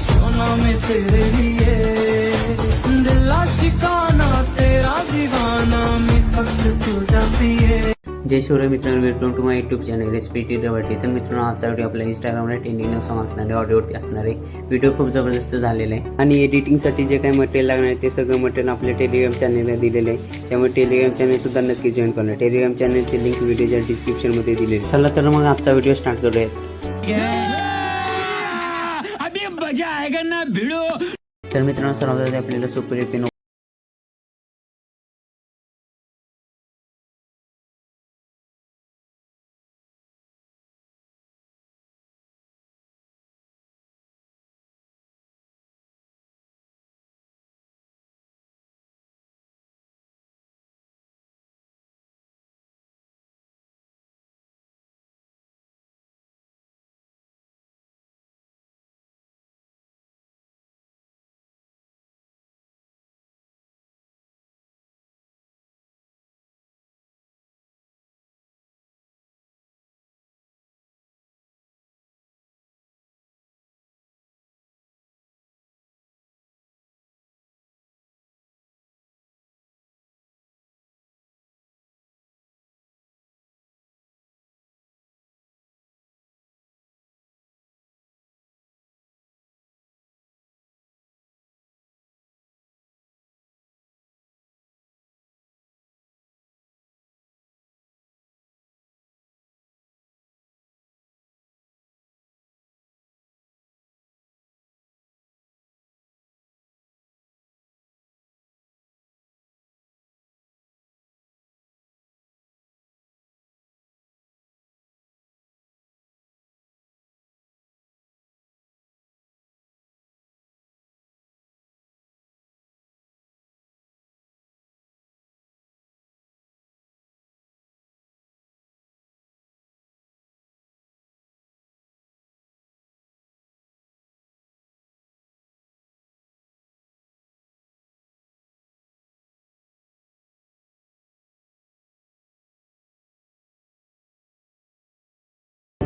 मैं तेरे लिए। दिल शिकाना तेरा दीवाना मैं फक्त तुझा जय शिवराय मित्रांनो welcome to my YouTube channel recipe रेवटी तर मित्रांनो आजचा व्हिडिओ आपल्या इंस्टाग्रामला ट्रेंडिंग सॉंग असणार ऑडिओवरती असणार व्हिडिओ खूप जबरदस्त झालेला आहे. आणि एडिटिंगसाठी जे काही मटेरियल लागणार आहे ते सगळं मटेरियल आपल्या टेलिग्राम चॅनलला दिलेलं आहे. त्यामुळे टेलिग्राम चॅनल सुद्धा नक्की जॉईन करा. टेलिग्राम चॅनलची लिंक व्हिडिओच्या डिस्क्रिप्शनमध्ये दिलेली आहे. चला तर मग आजचा व्हिडिओ स्टार्ट करूया. मजा आएगा ना भिड़ो। तर मित्रांनो सर्वांसाठी आपल्याला सुपर एपी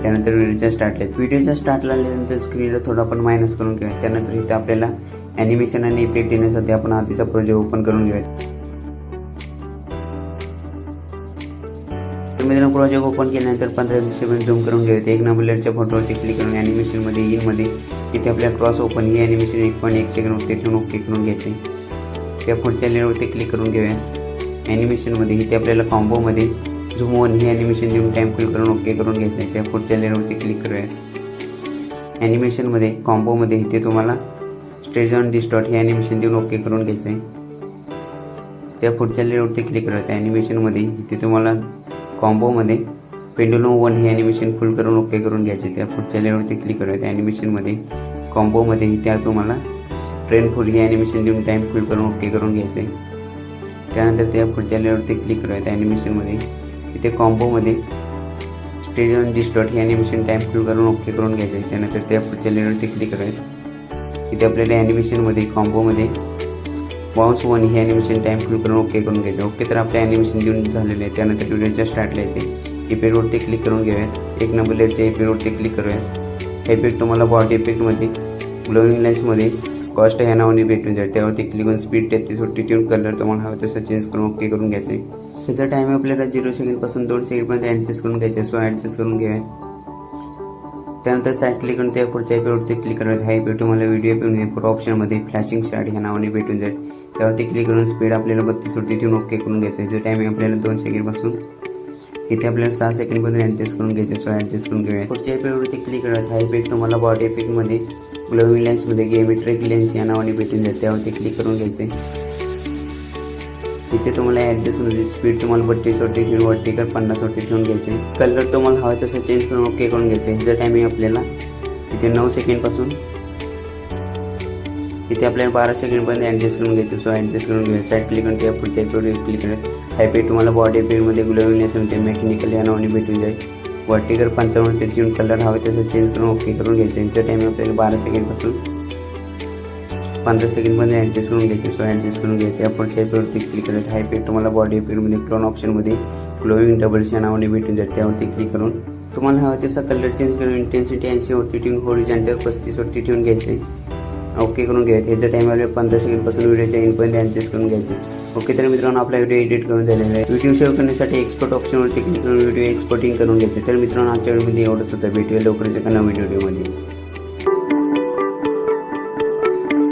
त्यानंतर व्हिडिओच्या स्टार्टला व्हिडिओच्या स्टार्टला आल्यानंतर स्क्रीनला थोडा आपण मायनस करून घेऊया त्यानंतर इथं आपल्याला ॲनिमेशन आणि इफेक्ट येण्यासाठी आपण आधीचा प्रोजेक्ट ओपन करून घेऊया मित्रांनो प्रोजेक्ट ओपन केल्यानंतर पंधरा सेकंड झूम करून घेऊयात. एक नंबरच्या फोटोवरती क्लिक करून ॲनिमेशनमध्ये इनमध्ये इथे आपल्या क्रॉस ओपन ही ॲनिमेशन एक पॉईंट एक सेकंडवरती ठेवून ओके करून घ्यायचे त्या पुढच्या लेअरवरती क्लिक करून घेऊया. ॲनिमेशनमध्ये इथे आपल्याला कॉम्बोमध्ये झूम वन ही ॲनिमेशन देऊन टाईम फिल करून ओके करून घ्यायचं. आहे त्या पुढच्या लेअरवरती क्लिक करूयात. ॲनिमेशनमध्ये कॉम्बोमध्ये इथे तुम्हाला स्टेज ऑन डिस्टॉट हे ॲनिमेशन देऊन ओके करून घ्यायचं आहे त्या पुढच्या लेअरवरती क्लिक करूयात. ॲनिमेशनमध्ये इथे तुम्हाला कॉम्बोमध्ये पेंडुलम वन हे ॲनिमेशन फुल करून ओके करून घ्यायचे त्या पुढच्या लेअरवरती क्लिक करूयात. ॲनिमेशनमध्ये कॉम्बोमध्ये त्या तुम्हाला ट्रेन फुल हे ॲनिमेशन देऊन टाईम फुल करून ओके करून घ्यायचं आहे त्यानंतर त्या पुढच्या लेअरवरती क्लिक करूयात. ॲनिमेशनमध्ये इथे कॉम्बोमध्ये स्टेज ऑन डिस्टॉट हे ॲनिमेशन टाईम फिल करून ओके करून घ्यायचं आहे त्यानंतर त्या पुढच्या लेअरवरती क्लिक करायचं. इथे आपल्याला ॲनिमेशनमध्ये कॉम्बोमध्ये बाउन्स वन हे ॲनिमेशन टाईम फिल करून ओके करून घ्यायचं. ओके तर आपल्या ॲनिमेशन देऊन झालेलं आहे त्यानंतर व्हिडिओच्या स्टार्ट लिहायचे इपेडवरती क्लिक करून घेऊयात. एक नंबर लेटच्या इपेडवरती क्लिक करूयात. इफेक्ट तुम्हाला बॉडी इफेक्टमध्ये ग्लोविंग लेन्समध्ये कॉस्ट ह्या नावाने भेटून जाईल. त्यावरती क्लिक करून स्पीड तेहतीसवरती ट्यून कलर तुम्हाला हवं तसं चेंज करून ओके करून घ्यायचं आहे त्याचा टाईम आपल्याला झिरो सेकंडपासून दोन सेकंडपर्यंत ॲडजस्ट करून घ्यायचं. आहे सो ॲडजस्ट करून घ्या त्यानंतर साईड क्लिक करून त्या पुढच्या पेवरती क्लिक करायचं. हा पेटू तुम्हाला व्हिडिओ पिऊन जाईल पुढे ऑप्शनमध्ये फ्लॅशिंग स्टार्ट ह्या नावाने भेटून जाईल. त्यावरती क्लिक करून स्पीड आपल्याला बत्तीस सुट्टी ठेवून ओके करून घ्यायचं आहे. जो टाईम आपल्याला दोन सेकंडपासून इथे आपल्याला सहा सेकंडपर्यंत ॲडजस्ट करून घ्यायचं सो ॲडजस्ट करून घेऊया पुढच्या पेवरती क्लिक करत हा इफेक्ट तुम्हाला बॉडी इफेक्टमध्ये ग्लोविंग लेन्समध्ये गेमेट्रिक लेन्स या नावाने भेटून जाईल. त्यावरती क्लिक करून घ्यायचं आहे. इथे तुम्हाला ॲडजस्टमध्ये स्पीड तुम्हाला बत्तीस वाटीस किंवा ठेवून पन्नास वरती ठेवून घ्यायचे. आहे कलर तुम्हाला हवा तसं चेंज करून ओके करून घ्यायचं. आहे टायमिंग आपल्याला इथे नऊ सेकंडपासून इथे आपल्याला बारा सेकंडपर्यंत ॲडजस्ट करून घ्यायचं. सो ॲडजस्ट करून घ्यायचं साईड क्लिक करून त्या पुढच्या एपिसोड क्लिक करत हॅपी तुम्हाला बॉडी पेडमध्ये ग्लोविंगनेस ते मेकॅनिकल या नावाने भेटून जाईल. वर्टिकल पंचावन्न ते ठेवून कलर हवे तसं चेंज करून ओके करून घ्यायचं. ह्याचा टायमिंग आपल्याला बारा सेकंडपासून पंधरा सेकंडमध्ये ॲडजस्ट करून घ्यायचे सो ॲडजस्ट करून घ्यायचे. या पुढच्या एपिवरती क्लिक करत हाय पेड तुम्हाला बॉडी इफेक्टमध्ये क्लोन ऑप्शनमध्ये ग्लोविंग डबलच्या नावाने भेटून जाईल त्यावरती क्लिक करून तुम्हाला हवा तसा कलर चेंज करून इंटेन्सिटी ऐंशीवरती ठेवून होरिजेंटर पस्तीसवरती ठेवून घ्यायचे. ओके करून घ्यायचं. ह्याच्या टाईम पंधरा सेकंडपासून व्हिडिओच्या एंडपर्यंत ॲडजस्ट करून घ्यायचे. ओके तर मित्रांनो आपला व्हिडिओ एडिट करून झालेला आहे. व्हिडिओ सेव्ह करण्यासाठी एक्सपोर्ट ऑप्शनवरती क्लिक करून व्हिडिओ एक्सपोर्टिंग करून घ्यायचे. तर मित्रांनो आजच्या व्हिडिओमध्ये एवढंच होतं. भेटूया लवकरच एका नवीन व्हिडिओमध्ये